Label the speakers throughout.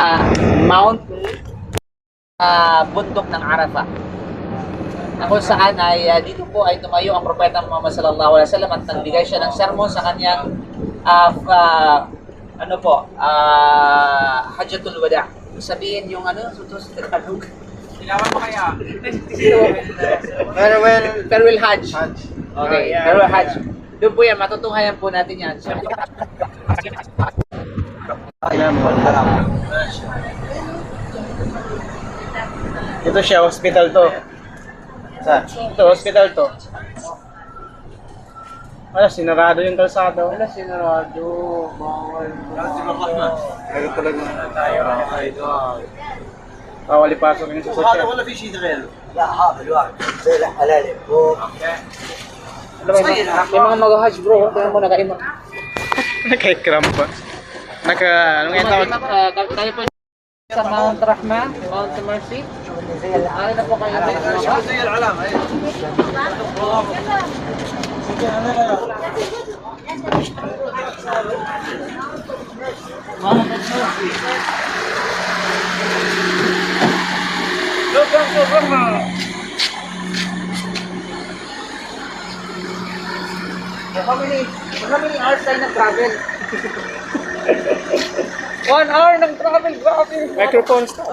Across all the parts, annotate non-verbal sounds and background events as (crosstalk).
Speaker 1: ah, Mount ah, bundok ng Arafah. Na kung saan ay ah, dito po ay tumayo ang propeta Muhammad sallallahu alaihi wasallam at nagbigay siya ng sermon sa kanyang ah, fa- ano po, ah, Hajjatul Wada. Sabihin yung ano, sutos sa Tagalog.
Speaker 2: Ilawan mo kaya? (laughs)
Speaker 1: Farewell, farewell Hajj.
Speaker 2: Hajj.
Speaker 1: Okay,
Speaker 2: yeah,
Speaker 1: farewell
Speaker 2: yeah.
Speaker 1: Hajj. Doon po yan, matutunghayan po natin yan. (laughs)
Speaker 2: Kailangan magharap. Ito siya, hospital to. Saan? Ito, hospital to. Wala, sinarado yung kalsada. Wala, sinarado. Bawal. Wala, sinukat na. Meron talaga na tayo. Okay, ito. Bawal ipasok yung sa
Speaker 3: kotse. Wala, fish Israel.
Speaker 4: Wala, ha, baluwa. Wala, halalim. Okay.
Speaker 1: Alam mo, may mga mag-hajj bro. Tingnan mo, (laughs) nakaima.
Speaker 2: Nakaikram pa naka, anong yan tawag?
Speaker 1: Uh, tayo po sa Mount Rahma, Mount Mercy. Ari na po kayo.
Speaker 3: Mount Mercy. Look, look, look, look.
Speaker 1: How many, how many hours tayo nag-travel? One hour ng travel, grabe.
Speaker 2: Microphone stop.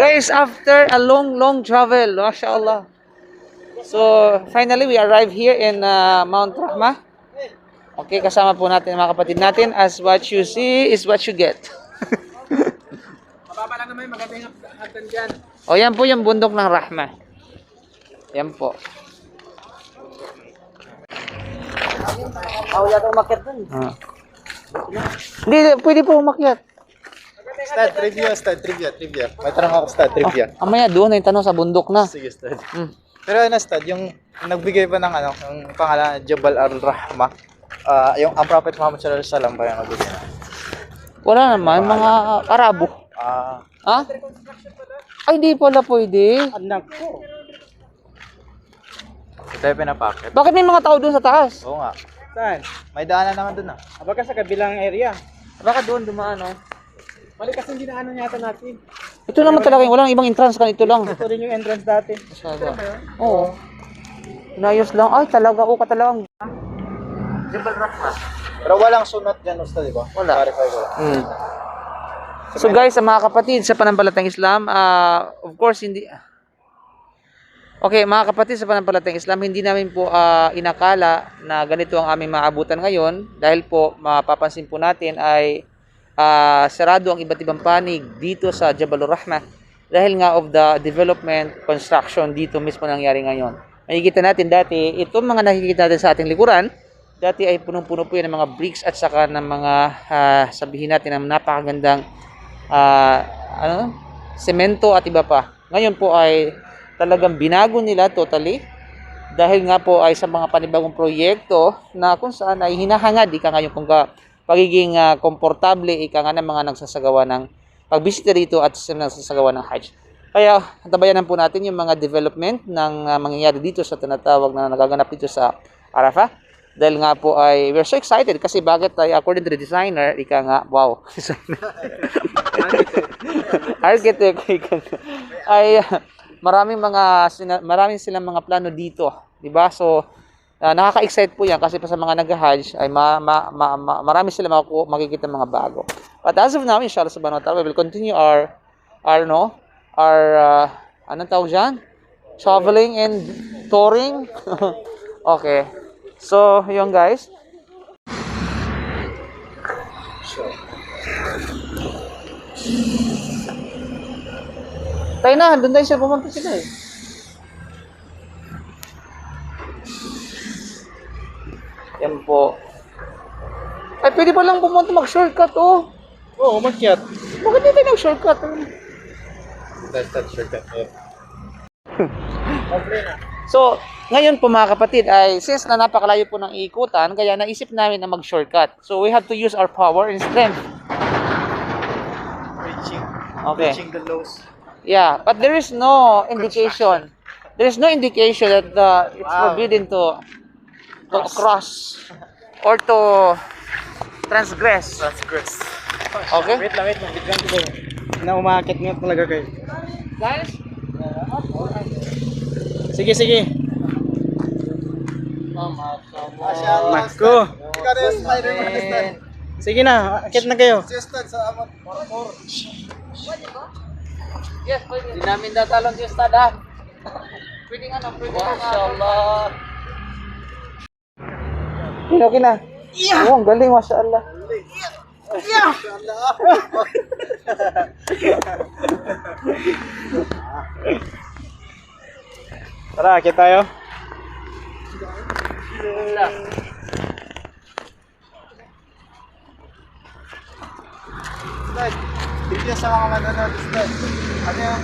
Speaker 1: Guys, after a long, long travel, mashallah. So, finally, we arrive here in uh, Mount Rahma. Okay, kasama po natin mga kapatid natin as what you see is what you get.
Speaker 2: Mababa lang naman yung magandang hatan dyan.
Speaker 1: O, yan po yung bundok ng Rahma. Yan po.
Speaker 4: Ako yata umakit dun.
Speaker 1: Ah. Hindi, pwede po umakyat.
Speaker 2: Stud trivia, stud trivia, trivia. May tanong ako stud trivia.
Speaker 1: Amaya, doon na yung tanong sa bundok na.
Speaker 2: Sige, stud.
Speaker 1: Mm.
Speaker 2: Pero ano stud, yung nagbigay pa ng ano, yung pangalan Jabal al-Rahma. Ah, yung ang Prophet Muhammad sallallahu alaihi wasallam pa yung nagbigay na.
Speaker 1: Wala naman, mga Arabo.
Speaker 2: Ah,
Speaker 1: Ha? Ay, di pala pwede.
Speaker 2: anak ko. Ito yung pinapakit.
Speaker 1: Bakit may mga tao doon sa taas?
Speaker 2: Oo nga.
Speaker 3: Saan?
Speaker 2: May daanan naman dun ah.
Speaker 3: Baka sa kabilang area.
Speaker 1: Baka doon dumaan, oh.
Speaker 3: Mali kasi hindi na ano yata natin.
Speaker 1: Ito naman talaga, yung walang ibang entrance kan ito lang.
Speaker 3: Ito rin yung entrance dati.
Speaker 1: Masyado. Oo. Inayos lang. Ay, talaga. Oo ka talagang.
Speaker 2: Pero walang sunat dyan, Usta, di ba?
Speaker 1: Wala.
Speaker 2: Clarify ko lang.
Speaker 1: Hmm. So guys, sa mga kapatid sa panampalatang Islam, ah, of course hindi Okay, mga kapatid sa panampalatang Islam, hindi namin po ah, inakala na ganito ang aming maabutan ngayon dahil po mapapansin po natin ay ah, sarado ang iba't ibang panig dito sa Jabalur Rahmah dahil nga of the development construction dito mismo nangyari ngayon. Makikita natin dati, itong mga nakikita natin sa ating likuran, dati ay punong-puno po yan ng mga bricks at saka ng mga ah, sabihin natin ng napakagandang ah, ano, semento at iba pa. Ngayon po ay talagang binago nila totally dahil nga po ay sa mga panibagong proyekto na kung saan ay hinahangad ika nga yung kung ka, pagiging ah, komportable ika nga ng mga nagsasagawa ng pagbisita dito at sa nagsasagawa ng Hajj. Kaya tabayanan po natin yung mga development ng ah, mangyayari dito sa tinatawag na nagaganap dito sa Arafah. Dahil nga po ay we're so excited kasi bakit ay according to the designer, ika nga, wow. (laughs) Architect, ika nga, ay maraming mga maraming silang mga plano dito, 'di ba? So ah, nakaka-excite po 'yan kasi pa sa mga nag-hajj ay ma, ma, ma, ma- marami sila maku- makikita mga bago. But as of now, inshallah subhanahu wa ta'ala, we will continue our our no, our uh, anong tawag diyan? Traveling and touring. (laughs) okay. So, yun guys. Tayo na, doon tayo siya pumunta sila eh. Yan po. Ay, pwede pa lang pumunta mag-shortcut oh.
Speaker 2: Oo, oh, umakyat.
Speaker 1: Bakit hindi tayo nag-shortcut?
Speaker 2: That's that shortcut. (laughs) Yeah.
Speaker 1: So, ngayon po mga kapatid, ay since na napakalayo po ng iikutan, kaya naisip namin na mag-shortcut. So, we have to use our power and strength.
Speaker 2: Reaching.
Speaker 1: Okay.
Speaker 2: Reaching the lows.
Speaker 1: Yeah, but there is no indication. There is no indication that uh, it's
Speaker 2: Wow.
Speaker 1: forbidden to to cross (laughs) or to transgress.
Speaker 2: Transgress.
Speaker 1: Okay?
Speaker 3: Wait lang, wait lang. Bigyan ko kayo. Na umakit nga talaga kayo.
Speaker 1: Guys,
Speaker 3: Sige, sige. Nako.
Speaker 2: Ikaw na yung Spider-Man, Stan.
Speaker 3: Sige na, akit na kayo.
Speaker 1: Yes, pwede. Hindi namin datalon si Ustad ha. (laughs) Pwede nga na, pwede nga. Mashallah. Okay, okay na. Yeah. Oh, ang galing, mashallah. (laughs)
Speaker 3: Tara, akit tayo.
Speaker 2: Stan, video sa mga manonood, Stan. Ano yung...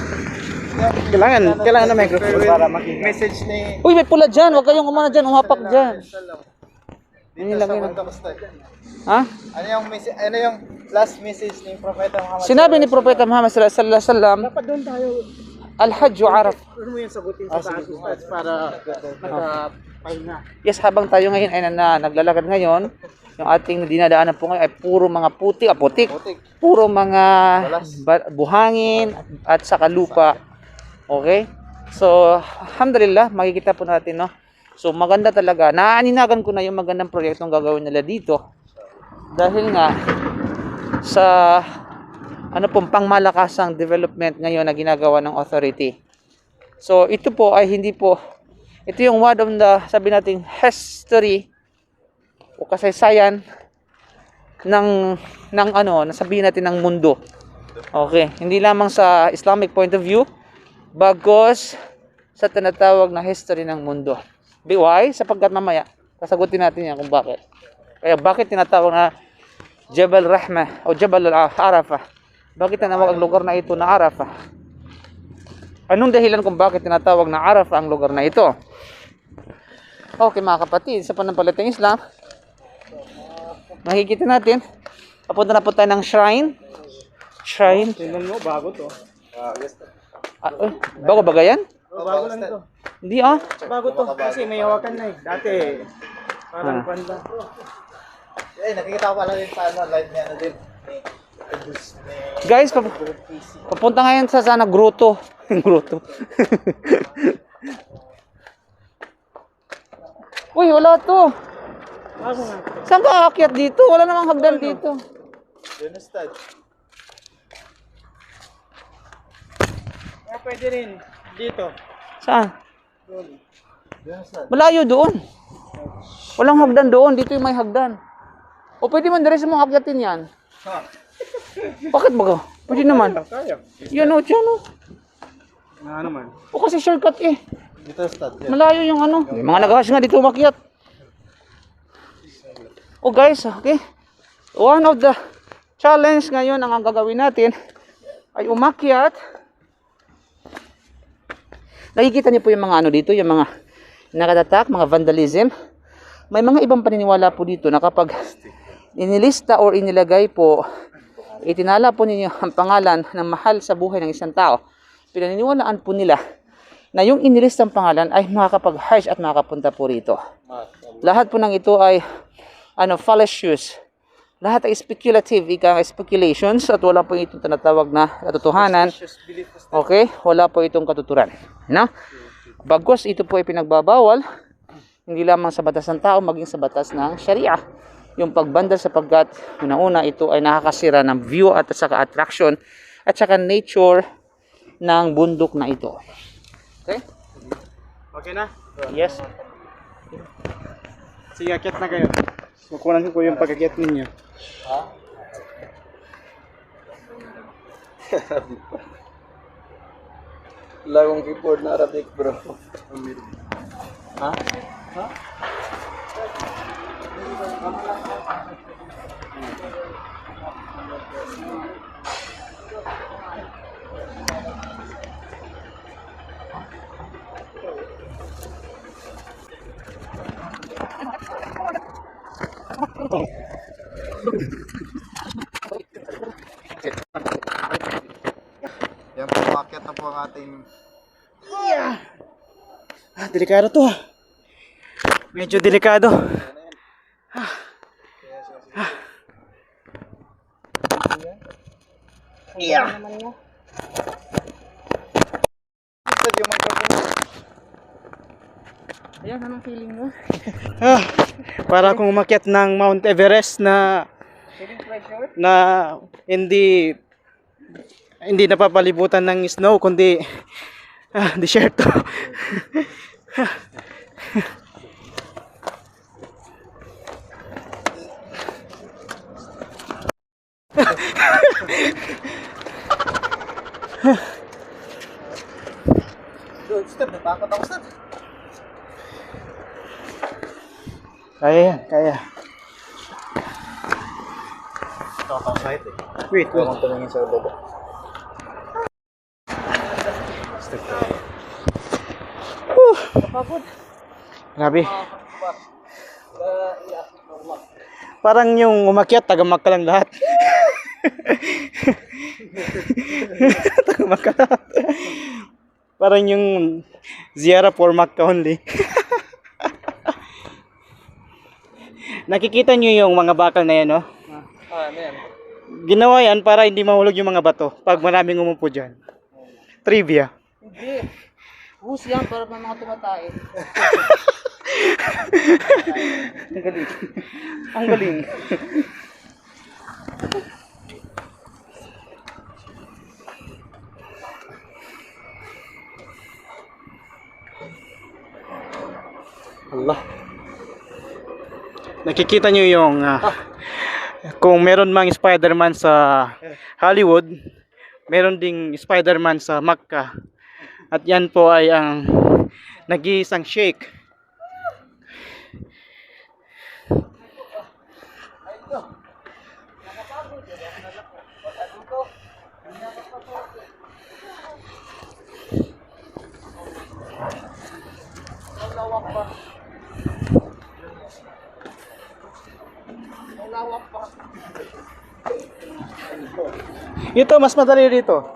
Speaker 3: Kailangan, kailangan na microphone para makita.
Speaker 2: Message ni...
Speaker 1: Uy, may pula dyan. Huwag kayong umana dyan. Umapak dyan.
Speaker 2: Dito
Speaker 1: lang
Speaker 2: sa Stan.
Speaker 1: Ha?
Speaker 2: Ano yung message, ano yung last message ni Propeta Muhammad?
Speaker 1: Sinabi ni Propeta Muhammad sallallahu alaihi wasallam,
Speaker 3: Dapat doon tayo.
Speaker 1: Al-Hajj Araf.
Speaker 3: Ano mo yung sagutin sa taas Ustads, para nakapahinga.
Speaker 1: Yes, habang tayo ngayon ay na, naglalakad ngayon, yung ating dinadaanan po ngayon ay puro mga putik, ah, putik,
Speaker 2: Putik.
Speaker 1: puro mga ba- buhangin at saka lupa. Okay? So, alhamdulillah, makikita po natin, no? So, maganda talaga. Naaaninagan ko na yung magandang proyektong gagawin nila dito. Dahil nga, sa ano pong pangmalakasang development ngayon na ginagawa ng authority. So, ito po ay hindi po, ito yung one of the, sabi natin, history o kasaysayan ng ng ano, nasabihin natin ng mundo. Okay, hindi lamang sa Islamic point of view, bagos sa tinatawag na history ng mundo. Why? Sapagkat mamaya, kasagutin natin yan kung bakit. Kaya bakit tinatawag na Jabal Rahmah o Jabal Arafah? Bakit tinawag ang lugar na ito na Arafah? Anong dahilan kung bakit tinatawag na Arafah ang lugar na ito? Okay mga kapatid, sa panampalatayang Islam, makikita natin, papunta na po tayo ng shrine. Shrine.
Speaker 3: Tingnan mo, bago to.
Speaker 2: Ah.
Speaker 1: Ah, eh, bago ba yan?
Speaker 3: Oh, bago lang to.
Speaker 1: Hindi ah.
Speaker 3: Bago to, kasi may hawakan na eh. Dati, parang
Speaker 1: Ah.
Speaker 3: panda.
Speaker 2: Eh, nakikita ko pala din sa ano, live niya, ano din.
Speaker 1: Guys, pap- papunta ngayon sa sana grotto. (laughs) grotto. (laughs) Uy, wala to. Saan ka aakyat dito? Wala namang hagdan dito.
Speaker 2: Yun, Stan.
Speaker 3: Ah, pwede rin. Dito.
Speaker 1: Saan?
Speaker 2: Yun, Stan.
Speaker 1: Malayo doon. Walang hagdan doon. Dito yung may hagdan. O pwede man diretso mong akyatin yan.
Speaker 2: Ha?
Speaker 1: Bakit baga? Pwede naman.
Speaker 3: Kaya.
Speaker 1: Yan o, dyan o.
Speaker 3: Na naman.
Speaker 1: O kasi shortcut eh.
Speaker 2: Dito, Stan. Yan.
Speaker 1: Malayo yung ano. May mga nag nga dito umakyat. Oh guys, okay. One of the challenge ngayon ang gagawin natin ay umakyat. Nakikita niyo po yung mga ano dito, yung mga nakatatak, mga vandalism. May mga ibang paniniwala po dito na kapag inilista or inilagay po, itinala po ninyo ang pangalan ng mahal sa buhay ng isang tao, pinaniniwalaan po nila na yung inilistang pangalan ay makakapag-harsh at makakapunta po rito. Lahat po ng ito ay ano, fallacious. Lahat ay speculative, ika speculations at wala po itong tinatawag na katotohanan. Okay? Wala po itong katuturan. No? Bagos ito po ay pinagbabawal hindi lamang sa batas ng tao, maging sa batas ng Sharia. Yung pagbandal sapagkat una-una ito ay nakakasira ng view at saka attraction at saka nature ng bundok na ito. Okay?
Speaker 3: Okay na?
Speaker 1: Yes.
Speaker 3: Sige, akit na kayo. Kukunan ko yung pag-akit ninyo.
Speaker 2: Lagong keyboard na Arabic, bro. Yan
Speaker 3: Ah, delikado to ah. Medyo delikado.
Speaker 2: Yeah. Basta yung microphone.
Speaker 3: Ayan, anong feeling mo?
Speaker 5: Ah, para akong umakyat ng Mount Everest na na hindi hindi napapalibutan ng snow kundi ah,
Speaker 2: step.
Speaker 5: Kaya yan, kaya.
Speaker 2: Nakakang kahit eh.
Speaker 5: Wait,
Speaker 2: Huwag
Speaker 5: wait.
Speaker 2: mong tumingin sa baba. Step tayo.
Speaker 5: Grabe. Parang yung umakyat, tagamak ka lang lahat. (laughs) tagamak ka lahat. Parang yung ziyara for ka only. (laughs) Nakikita nyo yung mga bakal na yan, no?
Speaker 3: Ah, ano yan?
Speaker 5: Ginawa yan para hindi mahulog yung mga bato pag maraming umupo dyan. Trivia.
Speaker 3: Hindi. Bus yan para pa mga tumatae.
Speaker 5: Ang galing. Ang galing. Allah. Nakikita nyo yung ah, kung meron mang Spider-Man sa Hollywood, meron ding Spider-Man sa Makkah. At yan po ay ang nag-iisang shake Ito, mas madali dito.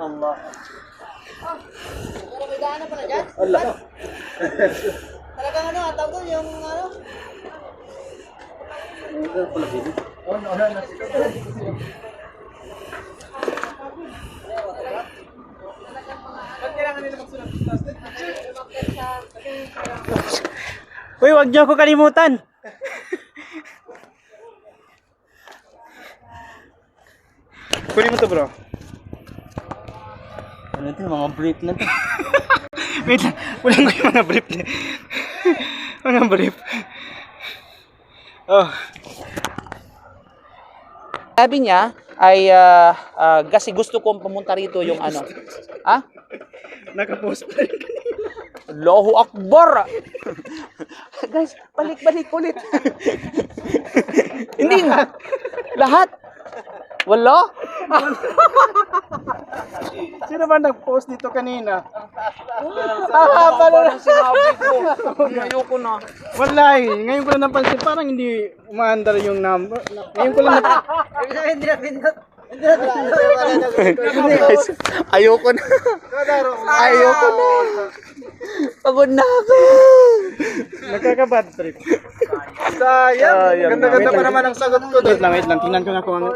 Speaker 5: Allah.
Speaker 3: Pero may daanan pala dyan?
Speaker 5: Allah.
Speaker 3: Talagang ano, tawag doon, yung ano?
Speaker 5: Uy, wag niyo ako kalimutan. Kunin mo to, bro. (laughs)
Speaker 3: Ito, (laughs) mga brief na (laughs) ito.
Speaker 5: Wait lang. Kunin ko yung mga brief niya. mga brief. Oh.
Speaker 1: Sabi niya ay ah, ah, kasi gusto kong pumunta rito yung ano. Ha?
Speaker 5: Nakapost pa rin.
Speaker 1: Allahu Akbar! Guys, balik-balik ulit. Hindi nga. Lahat. Wala? (laughs)
Speaker 5: Sino ba nag-post dito kanina?
Speaker 1: Ah, pala na sinabi ko. (laughs) Ayoko na.
Speaker 5: Wallahi, ngayon ko lang napansin, parang hindi umaandar yung number. Ngayon ko lang nap-
Speaker 3: Hindi na pindot.
Speaker 1: Guys, ayoko na. Ayoko na. Pagod na ako.
Speaker 5: Nakaka-bad trip.
Speaker 2: Sayang. Ganda-ganda pa naman ang sagot ko
Speaker 5: Wait lang, wait lang. Tingnan ko nga kung ano.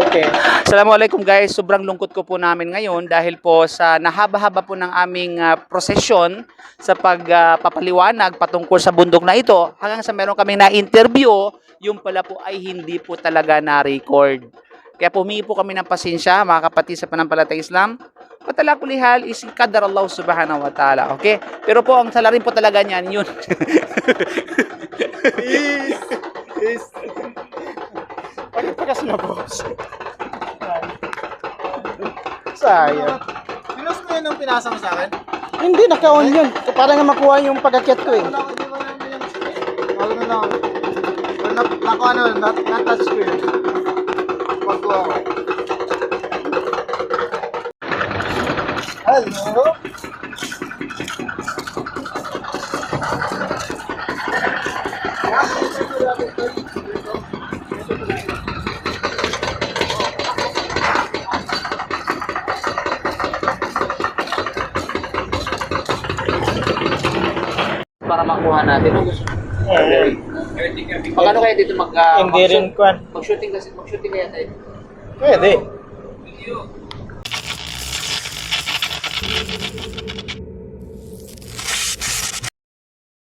Speaker 5: Okay.
Speaker 1: Assalamualaikum guys, sobrang lungkot ko po namin ngayon dahil po sa nahaba-haba po ng aming ah, prosesyon sa pagpapaliwanag patungkol sa bundok na ito hanggang sa meron kaming na-interview, yung pala po ay hindi po talaga na-record. Kaya pumingi po kami ng pasensya mga kapatid sa panampalatay Islam. Patala kulihal is kadar Allah subhanahu wa ta'ala. Okay? Pero po ang salarin po talaga niyan yun. (laughs)
Speaker 5: Sayang.
Speaker 2: Pinost mo yun nung pinasa mo sa akin?
Speaker 5: Hindi, naka-on yun. Para nga makuha yung pagkakyat ko eh.
Speaker 2: Wala ko, di ba naman yung... Wala na lang. na, nako ano, na, na touch screen.
Speaker 1: Makuha natin. Ano gusto? Magkano kaya dito mag ah,
Speaker 5: Hindi
Speaker 1: mag-shoot-
Speaker 5: rin kwan.
Speaker 1: Mag-shooting kasi mag-shooting kaya tayo.
Speaker 5: Pwede.